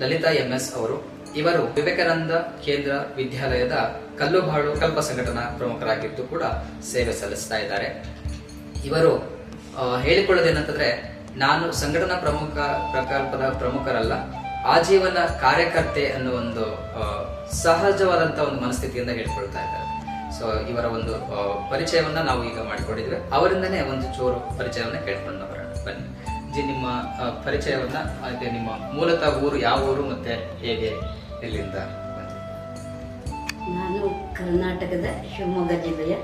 Lalitha M S ಅವರು. ಇವರು ವಿವೇಕಾನಂದ ಕೇಂದ್ರ ವಿದ್ಯಾಲಯದ ಕಲ್ಲುಬಾಳು ಕಲ್ಪ ಸಂಘಟನಾ ಪ್ರಮುಖರಾಗಿದ್ದು ಕೂಡ ಸೇವೆ ಸಲ್ಲಿಸ್ತಾ ಇದ್ದಾರೆ. ಇವರು ಹೇಳಿಕೊಳ್ಳೋದೇನಂತಂದ್ರೆ, ನಾನು ಸಂಘಟನಾ ಪ್ರಮುಖ ಪ್ರಕಲ್ಪದ ಪ್ರಮುಖರಲ್ಲ, ಆಜೀವನ ಕಾರ್ಯಕರ್ತೆ ಅನ್ನೋ ಒಂದು ಸಹಜವಾದಂತ ಒಂದು ಮನಸ್ಥಿತಿಯಿಂದ ಹೇಳ್ಕೊಳ್ತಾ ಇದ್ದಾರೆ. ಸೊ ಇವರ ಒಂದು ಪರಿಚಯವನ್ನ ನಾವು ಈಗ ಮಾಡಿಕೊಂಡಿದ್ವಿ ಅವರಿಂದನೇ ಒಂದು ಚೂರು ಪರಿಚಯವನ್ನ ಕೇಳ್ಕೊಂಡು ಬರೋಣ. ಬನ್ನಿ. ನಿಮ್ಮ ಪರಿಚಯವನ್ನ ಹಾಗೆ ನಿಮ್ಮ ಮೂಲತಃ ಊರು ಯಾವ ಊರು ಮತ್ತೆ ಹೇಗೆ ಇಲ್ಲಿಂದ ನಾನು ಕರ್ನಾಟಕದ ಶಿವಮೊಗ್ಗ ಜಿಲ್ಲೆಯ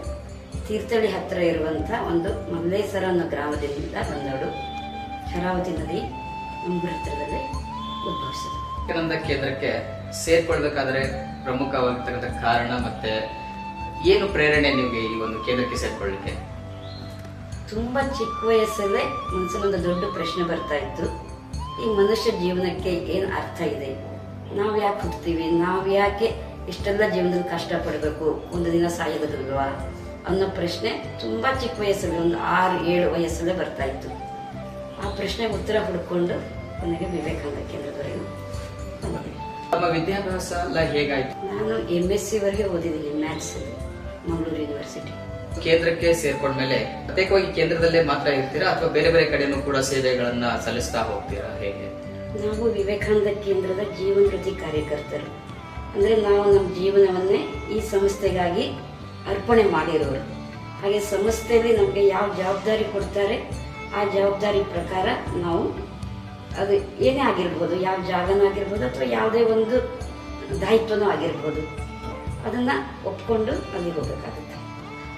ತೀರ್ಥಹಳ್ಳಿ ಹತ್ತಿರ ಇರುವಂಥ ಒಂದು ಮಲ್ಲೇಶ್ವರ ಅನ್ನೋ ಗ್ರಾಮದಿಂದ ಬಂದವಳು. ಶರಾವತಿ ನದಿ ನಮ್ಮ ಹತ್ತಿರದಲ್ಲಿ ಉದ್ಭವಿಸಿದೆ ವಿವೇಕಾನಂದ ಕೇಂದ್ರಕ್ಕೆ ಸೇರ್ಕೊಳ್ಬೇಕಾದ್ರೆ ಪ್ರಮುಖವಾಗಿರ್ತಕ್ಕಂಥ ಕಾರಣ ಮತ್ತೆ ಏನು ಪ್ರೇರಣೆ ನಿಮಗೆ ಈ ಒಂದು ಕೇಂದ್ರಕ್ಕೆ ಸೇರ್ಕೊಳ್ಳಿಕ್ಕೆ ತುಂಬ ಚಿಕ್ಕ ವಯಸ್ಸಲ್ಲೇ ಮನಸ್ಸಿನೊಂದು ದೊಡ್ಡ ಪ್ರಶ್ನೆ ಬರ್ತಾ ಇತ್ತು. ಈ ಮನುಷ್ಯ ಜೀವನಕ್ಕೆ ಏನು ಅರ್ಥ ಇದೆ? ನಾವು ಯಾಕೆ ಹುಡ್ತೀವಿ ನಾವು ಯಾಕೆ ಇಷ್ಟೆಲ್ಲ ಜೀವನದಲ್ಲಿ ಕಷ್ಟಪಡಬೇಕು ಒಂದು ದಿನ ಸಾಯೋದಿಲ್ವಾ? ಅನ್ನೋ ಪ್ರಶ್ನೆ ತುಂಬ ಚಿಕ್ಕ ವಯಸ್ಸಲ್ಲಿ ಒಂದು ಆರು ಏಳು ವಯಸ್ಸಲ್ಲೇ ಬರ್ತಾ ಇತ್ತು. ಆ ಪ್ರಶ್ನೆ ಉತ್ತರ ಹುಡ್ಕೊಂಡು ನನಗೆ ವಿವೇಕಾನಂದ ಕೇಂದ್ರದವರೆಗೂ ವಿದ್ಯಾಭ್ಯಾಸ ಎಲ್ಲ ಹೇಗಾಯ್ತು? ನಾನು ಎಂ ಎಸ್ ಸಿ ವರೆಗೆ ಓದಿದ್ದೀನಿ ಮ್ಯಾಥ್ಸಲ್ಲಿ ಮಂಗಳೂರು ಯೂನಿವರ್ಸಿಟಿ ಕೇಂದ್ರಕ್ಕೆ ಸೇರ್ಕೊಂಡ್ಮೇಲೆ ಪ್ರತ್ಯೇಕವಾಗಿ ಕೇಂದ್ರದಲ್ಲೇ ಮಾತ್ರ ಇರ್ತೀರಾ? ಅಥವಾ ಬೇರೆ ಬೇರೆ ಕಡೆನೂ ಕೂಡ ಸೇವೆಗಳನ್ನ ಸಲ್ಲಿಸ್ತಾ ಹೋಗ್ತೀರಾ? ಹೇಗೆ? ನಾವು ವಿವೇಕಾನಂದ ಕೇಂದ್ರದ ಜೀವನ ವೃತ್ತಿ ಕಾರ್ಯಕರ್ತರು. ಅಂದರೆ ನಾವು ನಮ್ಮ ಜೀವನವನ್ನೇ ಈ ಸಂಸ್ಥೆಗಾಗಿ ಅರ್ಪಣೆ ಮಾಡಿರೋರು. ಹಾಗೆ ಸಂಸ್ಥೆಯಲ್ಲಿ ನಮಗೆ ಯಾವ ಜವಾಬ್ದಾರಿ ಕೊಡ್ತಾರೆ, ಆ ಜವಾಬ್ದಾರಿ ಪ್ರಕಾರ ನಾವು ಅದು ಏನೇ ಆಗಿರ್ಬೋದು, ಯಾವ ಜಾಗನೂ ಆಗಿರ್ಬೋದು, ಅಥವಾ ಯಾವುದೇ ಒಂದು ದಾಯಿತ್ವನೂ ಆಗಿರ್ಬೋದು, ಅದನ್ನ ಒಪ್ಕೊಂಡು ಅಲ್ಲಿ ಹೋಗಬೇಕಾಗುತ್ತೆ.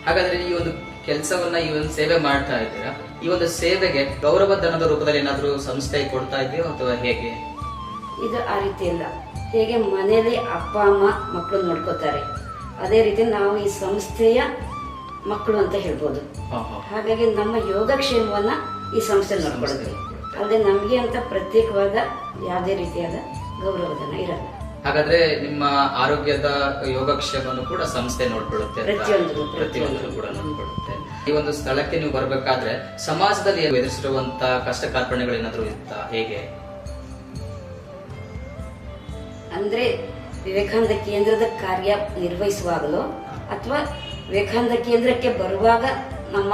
ಹಾಗಾದ್ರೆ ಈ ಒಂದು ಕೆಲಸವನ್ನ ಈ ಒಂದು ಸೇವೆ ಮಾಡ್ತಾ ಇದ್ದೀರಾ? ಈ ಒಂದು ಸೇವೆಗೆ ಗೌರವ ಧನದ ರೂಪದಲ್ಲಿ ಏನಾದರೂ ಸಂಸ್ಥೆ ಕೊಡ್ತಾ ಇದೆಯೋ ಅಥವಾ ಹೇಗೆ? ಇದು ಆ ರೀತಿ ಇಲ್ಲ ಹೇಗೆ ಮನೆಯಲ್ಲಿ ಅಪ್ಪ ಅಮ್ಮ ಮಕ್ಕಳು ನೋಡ್ಕೋತಾರೆ. ಅದೇ ರೀತಿ ನಾವು ಈ ಸಂಸ್ಥೆಯ ಮಕ್ಕಳು ಅಂತ ಹೇಳ್ಬೋದು. ಹಾಗಾಗಿ ನಮ್ಮ ಯೋಗಕ್ಷೇಮವನ್ನ ಈ ಸಂಸ್ಥೆ ನೋಡ್ಕೊಳ್ತೀವಿ. ಅಲ್ಲದೆ ನಮಗೆ ಅಂತ ಪ್ರತ್ಯೇಕವಾದ ಯಾವುದೇ ರೀತಿಯಾದ ಗೌರವಧನ ಇರಲ್ಲ. ಹಾಗಾದ್ರೆ ನಿಮ್ಮ ಆರೋಗ್ಯದ ಯೋಗಕ್ಷೇಮವನ್ನು ಕೂಡ ಸಂಸ್ಥೆ ನೋಡ್ಕೊಳ್ಳುತ್ತೆ ಪ್ರತಿಯೊಂದು, ಕೂಡ ನೋಡ್ಕೊಳ್ಳುತ್ತೆ. ಈ ಒಂದು ಸ್ಥಳಕ್ಕೆ ನೀವು ಬರಬೇಕಾದ್ರೆ ಸಮಾಜದಲ್ಲಿ ಎದುರಿಸಿರುವಂತ ಕಷ್ಟ ಕಾರ್ಪಣ್ಯಗಳು ಏನಾದ್ರು ಇತ್ತಾ? ಹೇಗೆ? ಅಂದ್ರೆ ವಿವೇಕಾನಂದ ಕೇಂದ್ರದ ಕಾರ್ಯ ನಿರ್ವಹಿಸುವಾಗಲೋ ಅಥವಾ ವಿವೇಕಾನಂದ ಕೇಂದ್ರಕ್ಕೆ ಬರುವಾಗ ನಮ್ಮ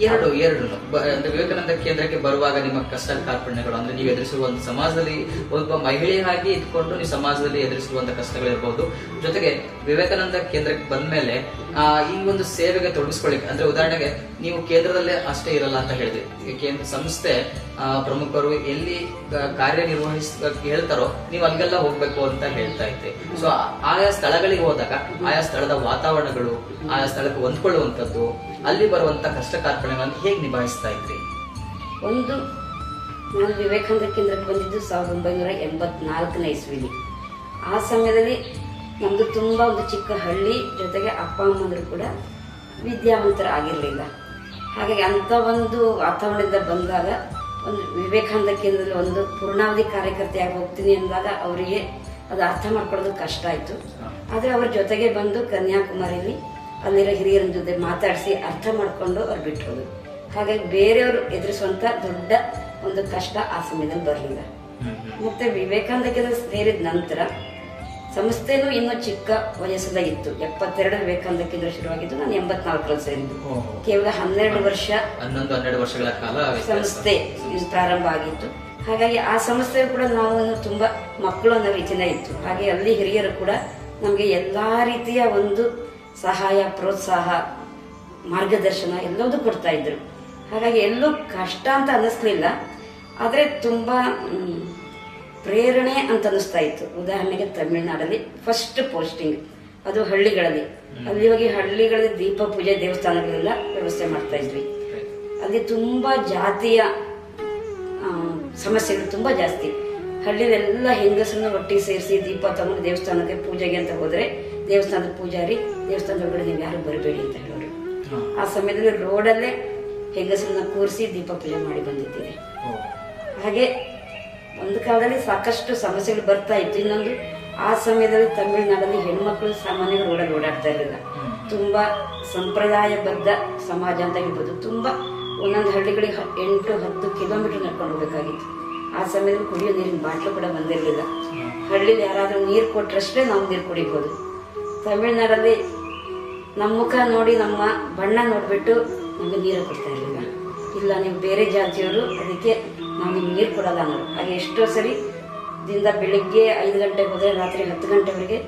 ಎರಡು. ಎರಡು. ಅಂದ್ರೆ ವಿವೇಕಾನಂದ ಕೇಂದ್ರಕ್ಕೆ ಬರುವಾಗ ನಿಮ್ಮ ಕಷ್ಟ ಕಾರ್ಪಣ್ಯಗಳು, ಅಂದ್ರೆ ನೀವು ಎದುರಿಸುವ ಒಂದು ಸಮಾಜದಲ್ಲಿ ಒಬ್ಬ ಮಹಿಳೆಯಾಗಿ ಇದ್ಕೊಂಡು ನೀವು ಸಮಾಜದಲ್ಲಿ ಎದುರಿಸಿರುವಂತ ಕಷ್ಟಗಳಿರ್ಬೋದು. ಜೊತೆಗೆ ವಿವೇಕಾನಂದ ಕೇಂದ್ರಕ್ಕೆ ಬಂದ್ಮೇಲೆ, ಆ, ಈ ಒಂದು ಸೇವೆಗೆ ತೊಡಗಿಸ್ಕೊಳ್ಳಿ ಅಂದ್ರೆ ಉದಾಹರಣೆಗೆ ನೀವು ಕೇಂದ್ರದಲ್ಲೇ ಅಷ್ಟೇ ಇರಲ್ಲ ಅಂತ ಹೇಳಿದ್ರಿ. ಕೇಂದ್ರ ಸಂಸ್ಥೆ ಪ್ರಮುಖರು ಎಲ್ಲಿ ಕಾರ್ಯನಿರ್ವಹಿಸ ಹೇಳ್ತಾರೋ ನೀವು ಅಲ್ಲಿಗೆಲ್ಲ ಹೋಗ್ಬೇಕು ಅಂತ ಹೇಳ್ತಾ ಇದ್ದೆ. ಸೊ ಆಯಾ ಸ್ಥಳಗಳಿಗೆ ಹೋದಾಗ, ಆಯಾ ಸ್ಥಳದ ವಾತಾವರಣಗಳು, ಆಯಾ ಸ್ಥಳಕ್ಕೆ ಹೊಂದ್ಕೊಳ್ಳುವಂಥದ್ದು, ಅಲ್ಲಿ ಬರುವಂತ ಕಷ್ಟ ಕಾರ್ಪಣ್ಯಗಳನ್ನು ಹೇಗೆ ನಿಭಾಯಿಸ್ತಾ ಇದ್ರಿ? ಒಂದು ನಾನು ವಿವೇಕಾನಂದ ಕೇಂದ್ರಕ್ಕೆ ಬಂದಿದ್ದು ಸಾವಿರದ ಒಂಬೈನೂರ ಎಂಬತ್ನಾಲ್ಕನೇ ಇಸ್ವಿಲಿ. ಆ ಸಮಯದಲ್ಲಿ ನಮ್ಮದು ತುಂಬ ಒಂದು ಚಿಕ್ಕ ಹಳ್ಳಿ, ಜೊತೆಗೆ ಅಪ್ಪ, ಅಮ್ಮಂದರು ಕೂಡ ವಿದ್ಯಾವಂತರಾಗಿರಲಿಲ್ಲ. ಹಾಗಾಗಿ ಅಂಥ ಒಂದು ವಾತಾವರಣದಿಂದ ಬಂದಾಗ ಒಂದು ವಿವೇಕಾನಂದ ಕೇಂದ್ರದಲ್ಲಿ ಒಂದು ಪೂರ್ಣಾವಧಿ ಕಾರ್ಯಕರ್ತೆಯಾಗಿ ಹೋಗ್ತೀನಿ ಅಂದಾಗ ಅವರಿಗೆ ಅದು ಅರ್ಥ ಮಾಡ್ಕೊಳ್ಳೋದು ಕಷ್ಟ ಆಯಿತು. ಆದರೆ ಅವ್ರ ಜೊತೆಗೆ ಬಂದು ಕನ್ಯಾಕುಮಾರಿಲಿ ಅಲ್ಲಿರೋ ಹಿರಿಯರ ಜೊತೆ ಮಾತಾಡಿಸಿ ಅರ್ಥ ಮಾಡಿಕೊಂಡು ಅವ್ರು ಬಿಟ್ಟರು ಹಾಗಾಗಿ ಬೇರೆಯವರು ಎದುರಿಸುವಂಥ ದೊಡ್ಡ ಒಂದು ಕಷ್ಟ ಆ ಸಮಯದಲ್ಲಿ ಬರಲಿಲ್ಲ. ಮತ್ತು ವಿವೇಕಾನಂದ ಕೇಂದ್ರ ಸೇರಿದ ನಂತರ ಸಂಸ್ಥೆನೂ ಇನ್ನೂ ಚಿಕ್ಕ ವಯಸ್ಸಲ್ಲೇ ಇತ್ತು ಎಪ್ಪತ್ತೆರಡು ವಿವೇಕಾನಂದ ಕೇಂದ್ರ ಶುರುವಾಗಿದ್ದು ನಾನು ಎಂಬತ್ನಾಲ್ಕರಲ್ಲಿ ಸೇರಿದ್ದು. ಕೇವಲ ಹನ್ನೆರಡು ವರ್ಷ ಹನ್ನೊಂದು ಹನ್ನೆರಡು ವರ್ಷಗಳ ಕಾಲ. ಸಂಸ್ಥೆ ಪ್ರಾರಂಭ ಆಗಿತ್ತು. ಹಾಗಾಗಿ ಆ ಸಂಸ್ಥೆ ಕೂಡ ನಾವು ತುಂಬಾ ಮಕ್ಕಳು ಅನ್ನೋ ರೀತಿನೇ ಇತ್ತು. ಹಾಗೆ ಅಲ್ಲಿ ಹಿರಿಯರು ಕೂಡ ನಮಗೆ ಎಲ್ಲಾ ರೀತಿಯ ಒಂದು ಸಹಾಯ ಪ್ರೋತ್ಸಾಹ ಮಾರ್ಗದರ್ಶನ ಎಲ್ಲದೂ ಕೊಡ್ತಾ ಇದ್ರು. ಹಾಗಾಗಿ ಎಲ್ಲೂ ಕಷ್ಟ ಅಂತ ಅನ್ನಿಸ್ಲಿಲ್ಲ. ಆದರೆ ತುಂಬಾ ಪ್ರೇರಣೆ ಅಂತ ಅನಿಸ್ತಾ ಇತ್ತು. ಉದಾಹರಣೆಗೆ ತಮಿಳುನಾಡಲ್ಲಿ ಫಸ್ಟ್ ಪೋಸ್ಟಿಂಗ್ ಅದು ಹಳ್ಳಿಗಳಲ್ಲಿ. ಅಲ್ಲಿ ಹೋಗಿ ಹಳ್ಳಿಗಳಲ್ಲಿ ದೀಪ ಪೂಜೆ ದೇವಸ್ಥಾನಗಳೆಲ್ಲ ವ್ಯವಸ್ಥೆ ಮಾಡ್ತಾ ಇದ್ವಿ. ಅಲ್ಲಿ ತುಂಬಾ ಜಾತಿಯ ಸಮಸ್ಯೆಗಳು ತುಂಬಾ ಜಾಸ್ತಿ. ಹಳ್ಳಿಲೆಲ್ಲ ಹೆಂಗಸನ್ನು ಒಟ್ಟಿಗೆ ಸೇರಿಸಿ ದೀಪ ತಗೊಂಡು ದೇವಸ್ಥಾನಕ್ಕೆ ಪೂಜೆಗೆ ಅಂತ ಹೋದ್ರೆ ದೇವಸ್ಥಾನದ ಪೂಜಾರಿ ದೇವಸ್ಥಾನದ ಒಳಗಡೆ ನೀವು ಯಾರು ಬರಬೇಡಿ ಅಂತ ಹೇಳೋರು. ಆ ಸಮಯದಲ್ಲಿ ರೋಡಲ್ಲೇ ಹೆಂಗಸರನ್ನ ಕೂರಿಸಿ ದೀಪ ಪೂಜೆ ಮಾಡಿ ಬಂದಿದ್ದೀವಿ. ಹಾಗೆ ಒಂದು ಕಾಲದಲ್ಲಿ ಸಾಕಷ್ಟು ಸಮಸ್ಯೆಗಳು ಬರ್ತಾ ಇತ್ತು. ಇನ್ನೊಂದು, ಆ ಸಮಯದಲ್ಲಿ ತಮಿಳುನಾಡಲ್ಲಿ ಹೆಣ್ಮಕ್ಳು ಸಾಮಾನ್ಯವಾಗಿ ರೋಡಲ್ಲಿ ಓಡಾಡ್ತಾ ಇರಲಿಲ್ಲ. ತುಂಬಾ ಸಂಪ್ರದಾಯಬದ್ಧ ಸಮಾಜ ಅಂತ ಹೇಳ್ಬೋದು. ತುಂಬಾ ಒಂದೊಂದು ಹಳ್ಳಿಗಳಿಗೆ ಎಂಟು, ಹತ್ತು ಕಿಲೋಮೀಟರ್ ನಡ್ಕೊಂಡು ಹೋಗಬೇಕಾಗಿತ್ತು. ಆ ಸಮಯದಲ್ಲಿ ಕುಡಿಯೋ ನೀರಿನ ಬಾಟ್ಲು ಕೂಡ ಬಂದಿರಲಿಲ್ಲ ಹಳ್ಳಿಲಿ ಯಾರಾದರೂ ನೀರು ಕೊಟ್ಟರಷ್ಟೇ ನಾವು ನೀರು ಕುಡಿಬೋದು. ತಮಿಳುನಾಡಲ್ಲಿ ನಮ್ಮ ಮುಖ ನೋಡಿ, ನಮ್ಮ ಬಣ್ಣ ನೋಡಿಬಿಟ್ಟು ನಮಗೆ ನೀರು ಕೊಡ್ತಾ ಇರಲಿಲ್ಲ. ಇಲ್ಲ, ನೀವು ಬೇರೆ ಜಾತಿಯವರು, ಅದಕ್ಕೆ ನಿಮ್ಗೆ ನೀರು ಕೊಡಲ್ಲ ಅನ್ನೋರು ಹಾಗೆ ಎಷ್ಟೋ ಸರಿ ದಿಂದ ಬೆಳಿಗ್ಗೆ ಐದು ಗಂಟೆಗೆ ಹೋದರೆ ರಾತ್ರಿ ಹತ್ತು ಗಂಟೆವರೆಗೆ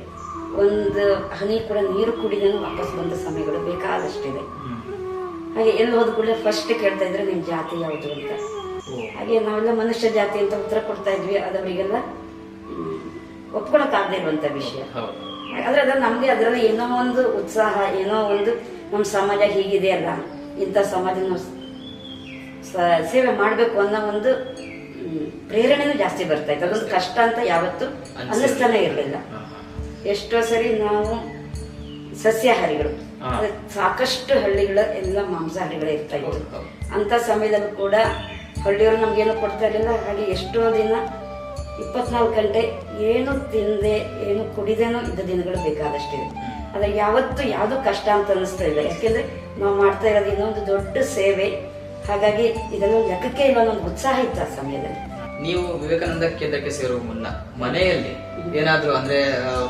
ಒಂದು ಹನಿ ಕೂಡ ನೀರು ಕುಡಿದೇನು ವಾಪಸ್ ಬಂದ ಸಮಯಗಳು ಬೇಕಾದಷ್ಟಿದೆ. ಹಾಗೆ ಎಲ್ಲಿ ಹೋದ ಕೂಡಲೇ ಫಸ್ಟ್ ಕೇಳ್ತಾ ಇದ್ರೆ ನಿಮ್ಮ ಜಾತಿ ಯಾವುದು ಅಂತ. ಹಾಗೆ ನಾವೆಲ್ಲ ಮನುಷ್ಯ ಜಾತಿ ಅಂತ ಉತ್ತರ ಕೊಡ್ತಾ ಇದ್ವಿ ಅದವರಿಗೆಲ್ಲ ಒಪ್ಕೊಳಕ್ಕಾಗದೇ ಇರುವಂತ ವಿಷಯ. ಆದ್ರೆ ಅದ್ರ ನಮ್ಗೆ ಅದರಲ್ಲಿ ಏನೋ ಒಂದು ಉತ್ಸಾಹ, ಏನೋ ಒಂದು ನಮ್ಮ ಸಮಾಜ ಹೀಗಿದೆ ಅಲ್ಲ. ಇಂಥ ಸಮಾಜ ಸೇವೆ ಮಾಡಬೇಕು ಅನ್ನೋ ಒಂದು ಪ್ರೇರಣೆನೂ ಜಾಸ್ತಿ ಬರ್ತಾ ಇತ್ತು. ಅದೊಂದು ಕಷ್ಟ ಅಂತ ಯಾವತ್ತೂ ಅನ್ನಿಸ್ತಾನೆ ಇರಲಿಲ್ಲ. ಎಷ್ಟೋ ಸರಿ ನಾವು ಸಸ್ಯಾಹಾರಿಗಳು. ಸಾಕಷ್ಟು ಹಳ್ಳಿಗಳ ಎಲ್ಲ ಮಾಂಸಾಹಾರಿಗಳು ಇರ್ತಾ ಇತ್ತು. ಅಂತ ಸಮಯದಲ್ಲೂ ಕೂಡ ಹಳ್ಳಿಯವರು ನಮ್ಗೇನು ಕೊಡ್ತಾ ಇರಲಿಲ್ಲ. ಹಾಗೆ ಎಷ್ಟೋ ದಿನ ಇಪ್ಪತ್ನಾಲ್ಕು ಗಂಟೆ ಏನು ತಿಂದೆ ಏನು ಕುಡಿದೇನೋ ಇದ್ದ ದಿನಗಳು ಬೇಕಾದಷ್ಟಿದೆ ಆದ್ರೆ ಯಾವತ್ತು ಯಾವುದು ಕಷ್ಟ ಅಂತ ಅನ್ನಿಸ್ತಾ ಇಲ್ಲ. ಯಾಕೆಂದ್ರೆ ನಾವು ಮಾಡ್ತಾ ಇರೋದು ಇನ್ನೊಂದು ದೊಡ್ಡ ಸೇವೆ. ಹಾಗಾಗಿ ಇದನ್ನು ಲೆಕ್ಕಕ್ಕೆ ಇನ್ನೊಂದು ಉತ್ಸಾಹ ಇತ್ತು ಆ ಸಮಯದಲ್ಲಿ. ನೀವು ವಿವೇಕಾನಂದ ಕೇಂದ್ರಕ್ಕೆ ಸೇರುವ ಮುನ್ನ ಮನೆಯಲ್ಲಿ ಏನಾದ್ರೂ ಅಂದ್ರೆ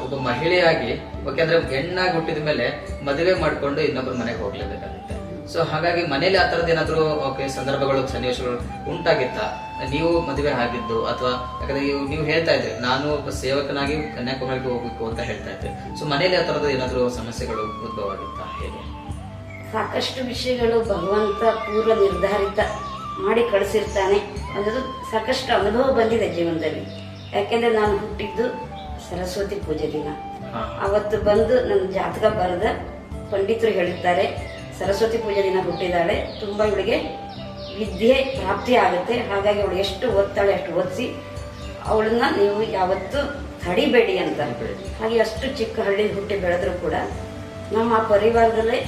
ಒಬ್ಬ ಮಹಿಳೆಯಾಗಿ ಯಾಕೆಂದ್ರೆ ಹೆಣ್ಣಾಗಿ ಹುಟ್ಟಿದ ಮೇಲೆ ಮದುವೆ ಮಾಡ್ಕೊಂಡು ಇನ್ನೊಬ್ಬರ ಮನೆಗೆ ಹೋಗ್ಲೇಬೇಕಾಗುತ್ತೆ ಸೊ ಹಾಗಾಗಿ ಮನೇಲಿ ಆ ತರದ ಏನಾದ್ರು ಸಂದರ್ಭಗಳು, ಸನ್ನಿವೇಶಗಳು ಉಂಟಾಗಿತ್ತ? ನೀವು ಮದುವೆ ಆಗಿದ್ದು, ಅಥವಾ, ಯಾಕಂದ್ರೆ ನೀವು ಹೇಳ್ತಾ ಇದ್ರಿ, ನಾನು ಒಬ್ಬ ಸೇವಕನಾಗಿ ಕನ್ಯಾಕುಮಾರಿಗೆ ಹೋಗ್ಬೇಕು ಅಂತ ಹೇಳ್ತಾ ಇದ್ದೆ ಸೊ ಮನೇಲಿ ಆ ತರದ ಏನಾದ್ರು ಸಮಸ್ಯೆಗಳು ಉದ್ಭವ ಆಗುತ್ತಾ ಹೇಗೆ? ಸಾಕಷ್ಟು ವಿಷಯಗಳು ಭಗವಂತ ಪೂರ್ವ ನಿರ್ಧಾರಿತ ಮಾಡಿ ಕಳಿಸಿರ್ತಾನೆ. ಅನ್ನೋದು ಸಾಕಷ್ಟು ಅನುಭವ ಬಂದಿದೆ ಜೀವನದಲ್ಲಿ. ಯಾಕೆಂದ್ರೆ ನಾನು ಹುಟ್ಟಿದ್ದು ಸರಸ್ವತಿ ಪೂಜೆ ದಿನ. ಅವತ್ತು ಬಂದು ನನ್ನ ಜಾತಕ ಬರೆದ ಪಂಡಿತರು ಹೇಳಿರ್ತಾರೆ ಸರಸ್ವತಿ ಪೂಜೆ ದಿನ ಹುಟ್ಟಿದಾಳೆ ತುಂಬಾ ಇವಳಿಗೆ ವಿದ್ಯೆ ಪ್ರಾಪ್ತಿ ಆಗುತ್ತೆ. ಹಾಗಾಗಿ ಅವಳು ಎಷ್ಟು ಓದ್ತಾಳೆ ಅಷ್ಟು ಓದಿಸಿ ಅವಳನ್ನ ನೀವು ಯಾವತ್ತು ತಡಿಬೇಡಿ ಅಂತ. ಹಾಗೆ ಅಷ್ಟು ಚಿಕ್ಕ ಹಳ್ಳಿ ಹುಟ್ಟಿ ಬೆಳೆದ್ರು ಕೂಡ ನಮ್ಮ ಪರಿವಾರದಲ್ಲೇ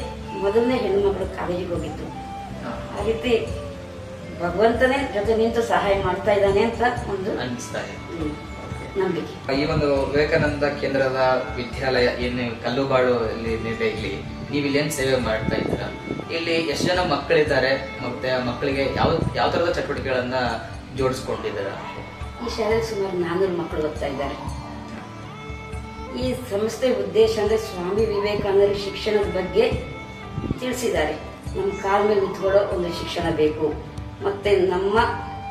ಮೊದಲನೇ ಹೆಣ್ಣುಮಗಳು ಕಾಲೇಜಿಗೆ ಹೋಗಿತ್ತು. ಆ ರೀತಿ ಭಗವಂತನೇ ಜೊತೆ ನಿಂತು ಸಹಾಯ ಮಾಡ್ತಾ ಇದ್ದಾನೆ ಅಂತ ಒಂದು ಅನಿಸ್ತಾ ಇದೆ. ನಂಬಿಕೆ. ಈ ಒಂದು ವಿವೇಕಾನಂದ ಕೇಂದ್ರದ ವಿದ್ಯಾಲಯ ಏನು ಕಲ್ಲುಬಾಳು ಇದೆ ಇಲ್ಲಿ ನೀವು ಇಲ್ಲಿ ಏನು ಸೇವೆ ಮಾಡ್ತಾ ಇದ್ದೀರಾ? ಇಲ್ಲಿ ಎಷ್ಟು ಜನ ಮಕ್ಕಳಿದ್ದಾರೆ ಮತ್ತೆ ಆ ಮಕ್ಕಳಿಗೆ ಯಾವ ಯಾವ ಥರದ ಚಟುವಟಿಕೆಗಳನ್ನ ಜೋಡಿಸ್ಕೊಂಡಿದ್ದೀರಾ? ಈ ಶಾಲೆಯಲ್ಲಿ ಸುಮಾರು ನಾನ್ನೂರು ಮಕ್ಕಳು ಓದ್ತಾ ಇದ್ದಾರೆ. ಈ ಸಂಸ್ಥೆ ಉದ್ದೇಶ ಅಂದ್ರೆ ಸ್ವಾಮಿ ವಿವೇಕಾನಂದರ ಶಿಕ್ಷಣದ ಬಗ್ಗೆ ತಿಳಿಸಿದ್ದಾರೆ. ನಮ್ಮ ಕಾಲ ಮೇಲೆ ನಿಂತ್ಕೊಳ್ಳೋ ಒಂದು ಶಿಕ್ಷಣ ಬೇಕು. ಮತ್ತೆ ನಮ್ಮ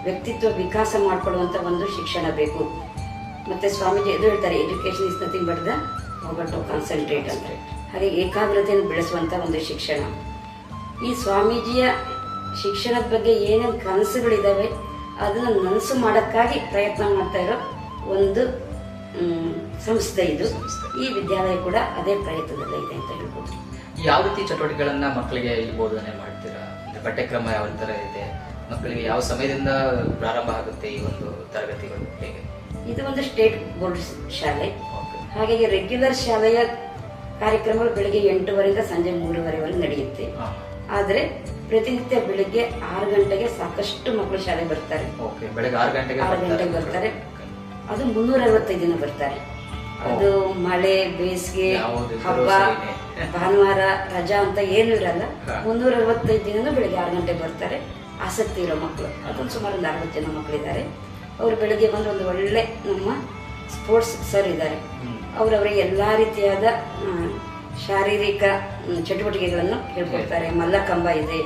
ವ್ಯಕ್ತಿತ್ವ ವಿಕಾಸ ಮಾಡ್ಕೊಳ್ಳುವಂತ ಒಂದು ಶಿಕ್ಷಣ ಬೇಕು. ಮತ್ತೆ ಸ್ವಾಮೀಜಿ ಎದು ಹೇಳ್ತಾರೆ education is nothing but the to concentrate ಅಂತ. ಹಾಗೆ ಏಕಾಗ್ರತೆಯನ್ನು ಬೆಳೆಸುವಂತ ಒಂದು ಶಿಕ್ಷಣ. ಈ ಸ್ವಾಮೀಜಿಯ ಶಿಕ್ಷಣದ ಬಗ್ಗೆ ಏನೇನು ಕನಸುಗಳಿದಾವೆ, ಅದನ್ನು ನನಸು ಮಾಡೋಕ್ಕಾಗಿ ಪ್ರಯತ್ನ ಮಾಡ್ತಾ ಇರೋ ಒಂದು ಸಂಸ್ಥೆ ಇದು. ಈ ವಿದ್ಯಾಲಯ ಕೂಡ ಅದೇ ಪ್ರಯತ್ನದಲ್ಲಿ ಇದೆ ಅಂತ ಹೇಳ್ಬೋದು. ಯಾವ ರೀತಿ ಚಟುವಟಿಕೆಗಳನ್ನ ಮಕ್ಕಳಿಗೆ ಇಲ್ಲಿ ಬೋಧನೆ ಮಾಡ್ತೀರಾ? ಅಂದ್ರೆ ಪಠ್ಯಕ್ರಮ ಯಾವ ತರ ಇದೆ? ಮಕ್ಕಳಿಗೆ ಯಾವ ಸಮಯದಿಂದ ಪ್ರಾರಂಭ ಆಗುತ್ತೆ ಈ ಒಂದು ತರಗತಿಗಳು ಹೇಗೆ? ಇದು ಒಂದು ಸ್ಟೇಟ್ ಬೋರ್ಡ್ ಶಾಲೆ. ಹಾಗಾಗಿ ರೆಗ್ಯುಲರ್ ಶಾಲೆಯ ಕಾರ್ಯಕ್ರಮಗಳು ಬೆಳಿಗ್ಗೆ ಎಂಟುವರೆಯಿಂದ ಸಂಜೆ ಮೂರುವರೆವರೆಗೆ ನಡೆಯುತ್ತೆ. ಆದ್ರೆ ಪ್ರತಿನಿತ್ಯ ಬೆಳಿಗ್ಗೆ ಆರು ಗಂಟೆಗೆ ಸಾಕಷ್ಟು ಮಕ್ಕಳು ಶಾಲೆಗೆ ಬರ್ತಾರೆ. ಓಕೆ ಬೆಳಗ್ಗೆ ಆರು ಗಂಟೆಗೆ ಬರ್ತಾರೆ. ಅದು ಮುನ್ನೂರ ಅರವತ್ತೈದು ಜನ ಬರ್ತಾರೆ. ಅದು ಮಳೆ ಬೇಸಿಗೆ ಹಬ್ಬ. ಭಾನುವಾರ ರಜಾ ಅಂತ ಏನು ಇರಲ್ಲ. ಮುನ್ನೂರ ಅರವತ್ತೈದು ದಿನ ಬೆಳಿಗ್ಗೆ ಆರು ಗಂಟೆಗೆ ಬರ್ತಾರೆ. ಆಸಕ್ತಿ ಇರೋ ಮಕ್ಕಳು ಅದೊಂದು ಸುಮಾರು ಒಂದು ಅರವತ್ತು ಜನ ಮಕ್ಕಳಿದ್ದಾರೆ ಅವರು ಬೆಳಿಗ್ಗೆ ಬಂದು ಒಂದು ಒಳ್ಳೆ ನಮ್ಮ ಸ್ಪೋರ್ಟ್ಸ್ ಸರ್ ಇದ್ದಾರೆ. ಅವರವರಿಗೆ ಎಲ್ಲ ಅವರಿಗೆ ಎಲ್ಲಾ ರೀತಿಯಾದ ಶಾರೀರಿಕ ಚಟುವಟಿಕೆಗಳನ್ನು ಹೇಳ್ಕೊಡ್ತಾರೆ. ಮಲ್ಲಕಂಬ ಇದೆ.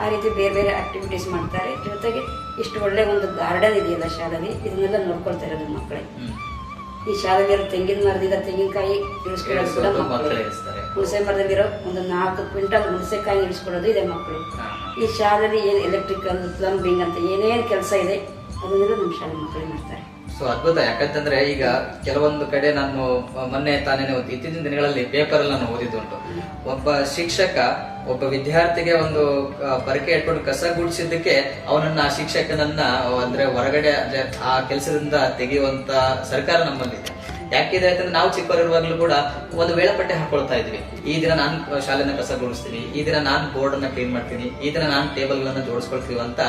ಆ ರೀತಿ ಬೇರೆ ಬೇರೆ ಆಕ್ಟಿವಿಟೀಸ್ ಮಾಡ್ತಾರೆ. ಜೊತೆಗೆ ಇಷ್ಟು ಒಳ್ಳೆ ಒಂದು ಗಾರ್ಡನ್ ಇದೆಯಲ್ಲ ಶಾಲೆಯಲ್ಲಿ ಇದನ್ನೆಲ್ಲ ನೋಡ್ಕೊಳ್ತಾ ಇರೋದು ಮಕ್ಕಳೇ. ಹ್ಮ್. ಈ ಶಾಲೆಯಲ್ಲಿ ತೆಂಗಿನ ಮರದಿಂದ ತೆಂಗಿನಕಾಯಿ ಇಳಿಸ್ಕೊಳ್ಳೋದು ಕೂಡ ಮಕ್ಕಳು. ಹುಣಸೆ ಮರದಲ್ಲಿರೋ ಒಂದು ನಾಲ್ಕು ಕ್ವಿಂಟಲ್ ಹುಣಸೆಕಾಯಿ ಇಳಿಸ್ಕೊಳ್ಳೋದು ಇದೆ ಮಕ್ಕಳು. ಈ ಶಾಲೆಯಲ್ಲಿ ಏನು ಎಲೆಕ್ಟ್ರಿಕಲ್ ಪ್ಲಂಬಿಂಗ್ ಅಂತ ಏನೇನು ಕೆಲಸ ಇದೆ ಸೊ ಅದ್ಭುತ. ಯಾಕಂತಂದ್ರೆ ಈಗ ಕೆಲವೊಂದು ಕಡೆ ನಾನು ಮೊನ್ನೆ ತಾನೇ ಇತ್ತೀಚಿನ ದಿನಗಳಲ್ಲಿ ಪೇಪರ್ ಅಲ್ಲಿ ನಾನು ಓದಿದ್ದುಂಟು. ಒಬ್ಬ ಶಿಕ್ಷಕ, ಒಬ್ಬ ವಿದ್ಯಾರ್ಥಿಗೆ ಒಂದು ಪರಕೆ ಇಟ್ಕೊಂಡು ಕಸ ಗುಡಿಸಿದ್ದಕ್ಕೆ ಅವನನ್ನ ಆ ಶಿಕ್ಷಕನನ್ನ ಅಂದ್ರೆ ಹೊರಗಡೆ, ಅಂದ್ರೆ ಆ ಕೆಲಸದಿಂದ ತೆಗೆಯುವಂತ ಸರ್ಕಾರ ನಮ್ಮಲ್ಲಿದೆ ಯಾಕಿದೆ ಅಂತಂದ್ರೆ ನಾವು ಚಿಕ್ಕವರಿರುವಾಗ್ಲೂ ಕೂಡ ಒಂದು ವೇಳಾಪಟ್ಟಿ ಹಾಕೊಳ್ತಾ ಇದ್ವಿ. ಈ ದಿನ ನಾನು ಶಾಲೆನ ಕಸ ಗುಡಿಸ್ತೀನಿ, ಈ ದಿನ ನಾನು ಬೋರ್ಡ್ ಅನ್ನ ಕ್ಲೀನ್ ಮಾಡ್ತೀನಿ, ಈ ದಿನ ನಾನು ಟೇಬಲ್ ಗಳನ್ನ ಜೋಡಿಸ್ಕೊಳ್ತೀವಿ ಅಂತ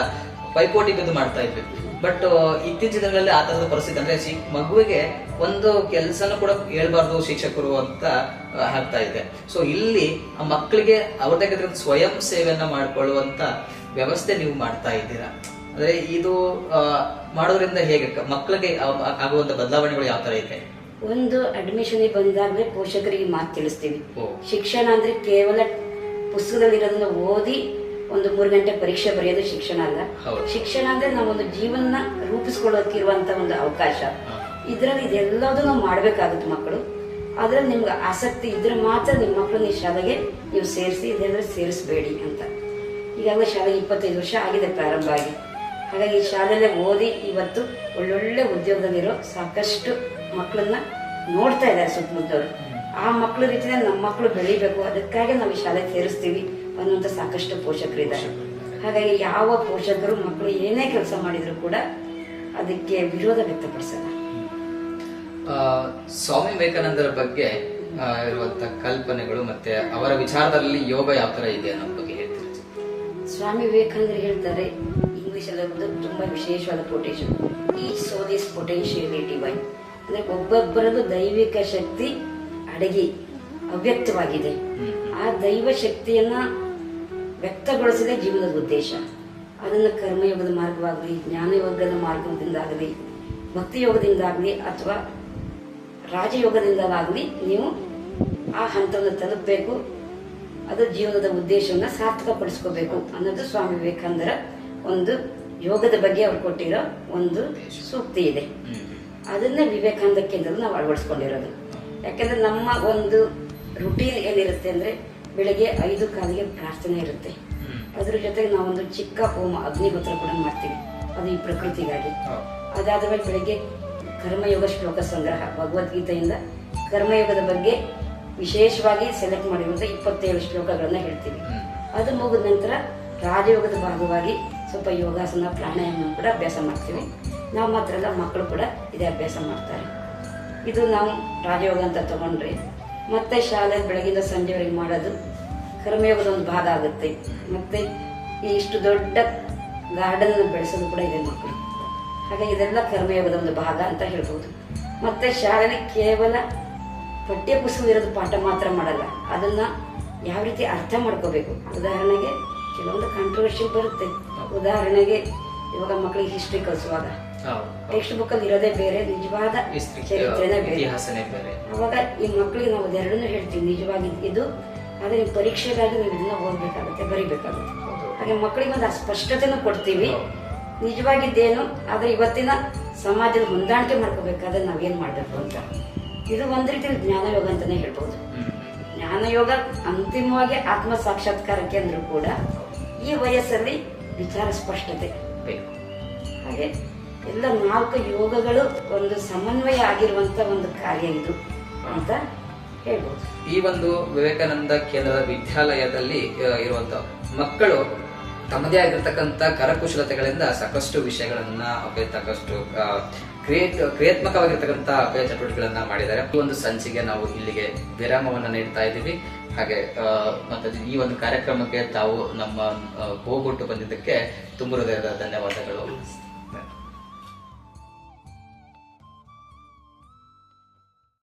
ಪೈಪೋಟಿ ಬಿದ್ದು ಮಾಡ್ತಾ ಇದ್ವಿ. ಬಟ್ ಇತ್ತೀಚಿನ ದಿನಗಳಲ್ಲಿ ಆ ತರದ ಪರಿಸ್ಥಿತಿ ಅಂದ್ರೆ ಮಗುವಿಗೆ ಒಂದು ಕೆಲಸನೂ ಕೂಡ ಹೇಳ್ಬಾರ್ದು ಶಿಕ್ಷಕರು ಅಂತ ಆಗ್ತಾ ಇದೆ. ಸೊ ಇಲ್ಲಿ ಆ ಮಕ್ಕಳಿಗೆ ಅವ್ರದೇ ಸ್ವಯಂ ಸೇವೆಯನ್ನ ಮಾಡ್ಕೊಳ್ಳುವಂತ ವ್ಯವಸ್ಥೆ ನೀವು ಮಾಡ್ತಾ ಇದ್ದೀರಾ? ಅಂದ್ರೆ ಇದು ಮಾಡೋದ್ರಿಂದ ಹೇಗೆ? ಮಕ್ಕಳಿಗೆ ಆಗುವಂತ ಬದಲಾವಣೆಗಳು ಯಾವ ತರ ಇದೆ? ಒಂದು ಅಡ್ಮಿಷನ್ ಬಂದಾಗಲೇ ಪೋಷಕರಿಗೆ ಮಾತು ತಿಳಿಸ್ತೀವಿ. ಶಿಕ್ಷಣ ಅಂದ್ರೆ ಕೇವಲ ಪುಸ್ತಕದಲ್ಲಿರೋದನ್ನ ಓದಿ ಒಂದು ಮೂರು ಗಂಟೆ ಪರೀಕ್ಷೆ ಬರೆಯೋದು ಶಿಕ್ಷಣ ಅಲ್ಲ. ಶಿಕ್ಷಣ ಅಂದ್ರೆ ಒಂದು ಜೀವನ ರೂಪಿಸ್ಕೊಳ್ಳೋಕಿರುವಂತ ಒಂದು ಅವಕಾಶ. ಇದರಲ್ಲಿ ಇದೆಲ್ಲದೂ ನಾವು ಮಾಡ್ಬೇಕಾಗುತ್ತೆ ಮಕ್ಕಳು. ಅದ್ರಲ್ಲಿ ನಿಮ್ಗೆ ಆಸಕ್ತಿ ಇದ್ರೆ ಮಾತ್ರ ನಿಮ್ಮ ಮಕ್ಕಳನ್ನ ಈ ಶಾಲೆಗೆ ನೀವು ಸೇರಿಸಿ ಇದ್ರೆ ಸೇರಿಸಬೇಡಿ ಅಂತ. ಈಗಾಗಲೇ ಶಾಲೆಗೆ ಇಪ್ಪತ್ತೈದು ವರ್ಷ ಆಗಿದೆ ಪ್ರಾರಂಭ ಆಗಿ. ಹಾಗಾಗಿ ಈ ಶಾಲೆಯಲ್ಲೇ ಓದಿ ಇವತ್ತು ಒಳ್ಳೊಳ್ಳೆ ಉದ್ಯೋಗದಲ್ಲಿರೋ ಸಾಕಷ್ಟು ಮಕ್ಕಳನ್ನ ನೋಡ್ತಾ ಇದ್ದಾರೆ ಸುತ್ತಮುತ್ತವರು. ಆ ಮಕ್ಕಳ ರೀತಿಯಲ್ಲಿ ನಮ್ಮ ಮಕ್ಕಳು ಬೆಳಿಬೇಕು. ಅದಕ್ಕಾಗಿ ನಾವು ಈ ಶಾಲೆಗೆ ಸೇರಿಸ್ತೀವಿ. ಅನ್ನುವಂಥ ಸಾಕಷ್ಟು ಪೋಷಕರಿದ್ದಾರೆ. ಹಾಗಾಗಿ ಯಾವ ಪೋಷಕರು ಮಕ್ಕಳು ಏನೇ ಕೆಲಸ ಮಾಡಿದ್ರು ಕೂಡ ಅದಕ್ಕೆ ವಿರೋಧ ವ್ಯಕ್ತಪಡಿಸಲ್ಲ. ಸ್ವಾಮಿ ವಿವೇಕಾನಂದರ ಬಗ್ಗೆ ಇರುವಂತಹ ಇರುವಂತ ಕಲ್ಪನೆಗಳು ಮತ್ತೆ ಅವರ ವಿಚಾರದಲ್ಲಿ ಯೋಗ ಯಾವ ತರ ಇದೆ ಅನ್ನೋ ಬಗ್ಗೆ ಹೇಳ್ತಾರೆ? ಸ್ವಾಮಿ ವಿವೇಕಾನಂದರು ಹೇಳ್ತಾರೆ ಇಂಗ್ಲಿಷ್ ಅಲ್ಲಿ ತುಂಬಾ ವಿಶೇಷವಾದ ಕೊಟೇಶನ್ ಈ ಸೋ ದಿಸ್ ಪೊಟೆನ್ಶಿಯಲಿಟಿ ವೈ ಅಂದ್ರೆ ಒಬ್ಬೊಬ್ಬರಲ್ಲೂ ದೈವಿಕ ಶಕ್ತಿ ಅಡಗಿ ಅವ್ಯಕ್ತವಾಗಿದೆ. ಆ ದೈವ ಶಕ್ತಿಯನ್ನ ವ್ಯಕ್ತಗೊಳಿಸಿದ ಜೀವನದ ಉದ್ದೇಶ. ಅದನ್ನು ಕರ್ಮಯೋಗದ ಮಾರ್ಗವಾಗಲಿ, ಜ್ಞಾನಯೋಗದ ಮಾರ್ಗದಿಂದಾಗಲಿ, ಭಕ್ತಿಯೋಗದಿಂದಾಗಲಿ ಅಥವಾ ರಾಜಯೋಗದಿಂದಲಾಗಲಿ ನೀವು ಆ ಹಂತವನ್ನು ತಲುಪಬೇಕು. ಅದು ಜೀವನದ ಉದ್ದೇಶವನ್ನು ಸಾರ್ಥಕಪಡಿಸ್ಕೋಬೇಕು ಅನ್ನೋದು ಸ್ವಾಮಿ ವಿವೇಕಾನಂದರ ಒಂದು ಯೋಗದ ಬಗ್ಗೆ ಅವ್ರು ಕೊಟ್ಟಿರೋ ಒಂದು ಸೂಕ್ತಿ ಇದೆ. ಅದನ್ನ ವಿವೇಕಾನಂದ ಕೇಂದ್ರ ನಾವು ಅಳವಡಿಸ್ಕೊಂಡಿರೋದು. ಯಾಕಂದ್ರೆ ನಮ್ಮ ಒಂದು ರುಟೀನ್ ಏನಿರುತ್ತೆ ಅಂದ್ರೆ ಬೆಳಿಗ್ಗೆ ಐದು ಕಾಲಿಗೆ ಪ್ರಾರ್ಥನೆ ಇರುತ್ತೆ. ಅದ್ರ ಜೊತೆಗೆ ನಾವೊಂದು ಚಿಕ್ಕ ಹೋಮ ಅಗ್ನಿಗೋತ್ರ ಕೂಡ ಮಾಡ್ತೀವಿ. ಅದು ಈ ಪ್ರಕೃತಿಗಾಗಿ. ಅದಾದ ಮೇಲೆ ಬೆಳಿಗ್ಗೆ ಕರ್ಮಯೋಗ ಶ್ಲೋಕ ಸಂಗ್ರಹ. ಭಗವದ್ಗೀತೆಯಿಂದ ಕರ್ಮಯೋಗದ ಬಗ್ಗೆ ವಿಶೇಷವಾಗಿ ಸೆಲೆಕ್ಟ್ ಮಾಡಿರುವಂತ ಇಪ್ಪತ್ತೇಳು ಶ್ಲೋಕಗಳನ್ನ ಹೇಳ್ತೀವಿ. ಅದು ಮುಗಿದ ನಂತರ ರಾಜಯೋಗದ ಭಾಗವಾಗಿ ಸ್ವಲ್ಪ ಯೋಗಾಸನ ಪ್ರಾಣಾಯಾಮ ಕೂಡ ಅಭ್ಯಾಸ ಮಾಡ್ತೀವಿ. ನಾವು ಮಾತ್ರ ಅಲ್ಲ ಮಕ್ಕಳು ಕೂಡ ಇದೇ ಅಭ್ಯಾಸ ಮಾಡ್ತಾರೆ. ಇದು ನಾವು ರಾಜಯೋಗ ಅಂತ ತಗೊಂಡ್ರೆ ಮತ್ತೆ ಶಾಲೆ ಬೆಳಗಿಂದ ಸಂಜೆವರೆಗೆ ಮಾಡೋದು ಕರ್ಮಯೋಗದ ಒಂದು ಭಾಗ ಆಗುತ್ತೆ. ಮತ್ತೆ ಇಷ್ಟು ದೊಡ್ಡ ಗಾರ್ಡನ್ ಬೆಳೆಸೋದು ಕೂಡ ಇದೆ ಮಕ್ಕಳು. ಹಾಗೆ ಇದೆಲ್ಲ ಕರ್ಮಯೋಗದ ಒಂದು ಭಾಗ ಅಂತ ಹೇಳ್ಬೋದು. ಮತ್ತೆ ಶಾಲೆನೆ ಕೇವಲ ಪಠ್ಯ ಪುಸ್ತಕ ಇರೋದು ಪಾಠ ಮಾತ್ರ ಮಾಡಲ್ಲ. ಅದನ್ನ ಯಾವ ರೀತಿ ಅರ್ಥ ಮಾಡ್ಕೋಬೇಕು? ಉದಾಹರಣೆಗೆ ಕೆಲವೊಂದು ಕಾಂಟ್ರವರ್ಷಿ ಬರುತ್ತೆ. ಉದಾಹರಣೆಗೆ ಇವಾಗ ಮಕ್ಕಳಿಗೆ ಹಿಸ್ಟ್ರಿ ಕಲಿಸುವಾಗ. ಟೆಕ್ಸ್ಟ್ ಬುಕ್ ಅಲ್ಲಿ ಇರೋದೇ ಬೇರೆ ನಿಜವಾದ ಚರಿತ್ರೆನೇ ಬೇರೆ. ಅವಾಗ ಈ ಮಕ್ಕಳಿಗೆ ನಾವು ಎರಡನ್ನೂ ಹೇಳ್ತೀವಿ ನಿಜವಾಗಿ ಇದು. ಆದ್ರೆ ನೀವು ಪರೀಕ್ಷೆಗಾಗಿ ನೀವು ಇದನ್ನ ಓದ್ಬೇಕಾಗುತ್ತೆ ಬರಿಬೇಕಾಗುತ್ತೆ. ಹಾಗೆ ಮಕ್ಕಳಿಗೆ ಒಂದು ಅಸ್ಪಷ್ಟತೆನೂ ಸ್ಪಷ್ಟತೆನೂ ಕೊಡ್ತೀವಿ. ನಿಜವಾಗಿದ್ದೇನು ಆದ್ರೆ ಇವತ್ತಿನ ಸಮಾಜದ ಹೊಂದಾಣಿಕೆ ಮಾಡ್ಕೋಬೇಕಾದ್ರೆ ನಾವೇನ್ ಮಾಡ್ಬೇಕು ಅಂತ. ಇದು ಒಂದ್ ರೀತಿಯಲ್ಲಿ ಜ್ಞಾನಯೋಗ ಅಂತಾನೆ ಹೇಳ್ಬೋದು. ಜ್ಞಾನಯೋಗ ಅಂತಿಮವಾಗಿ ಆತ್ಮ ಸಾಕ್ಷಾತ್ಕಾರಕ್ಕೆ ಅಂದ್ರೂ ಕೂಡ ಈ ವಯಸ್ಸಲ್ಲಿ ವಿಚಾರ ಸ್ಪಷ್ಟತೆ. ಬೇಕು. ಹಾಗೆ ಎಲ್ಲ ನಾಲ್ಕು ಯೋಗಗಳು ಒಂದು ಸಮನ್ವಯ ಆಗಿರುವಂತ ಒಂದು ಕಾರ್ಯ ಇದು ಅಂತ ಹೇಳ್ಬೋದು. ಈ ಒಂದು ವಿವೇಕಾನಂದ ಕೇಂದ್ರದ ವಿದ್ಯಾಲಯದಲ್ಲಿ ಇರುವಂತ ಮಕ್ಕಳು ತಮ್ಮದೇ ಆಗಿರ್ತಕ್ಕಂಥ ಕರಕುಶಲತೆಗಳಿಂದ ಸಾಕಷ್ಟು ವಿಷಯಗಳನ್ನ ಸಾಕಷ್ಟು ಕ್ರಿಯೇಟ್, ಕ್ರಿಯಾತ್ಮಕವಾಗಿರ್ತಕ್ಕಂಥ ಚಟುವಟಿಕೆಗಳನ್ನ ಮಾಡಿದ್ದಾರೆ. ಈ ಒಂದು ಸಂಚಿಗೆ ನಾವು ಇಲ್ಲಿಗೆ ವಿರಾಮವನ್ನು ನೀಡ್ತಾ ಇದ್ದೀವಿ. ಹಾಗೆ ಮತ್ತೆ ಈ ಒಂದು ಕಾರ್ಯಕ್ರಮಕ್ಕೆ ತಾವು ನಮ್ಮ ಹೋಗೊಟ್ಟು ಬಂದಿದ್ದಕ್ಕೆ ತುಂಬ ಹೃದಯದ ಧನ್ಯವಾದಗಳು.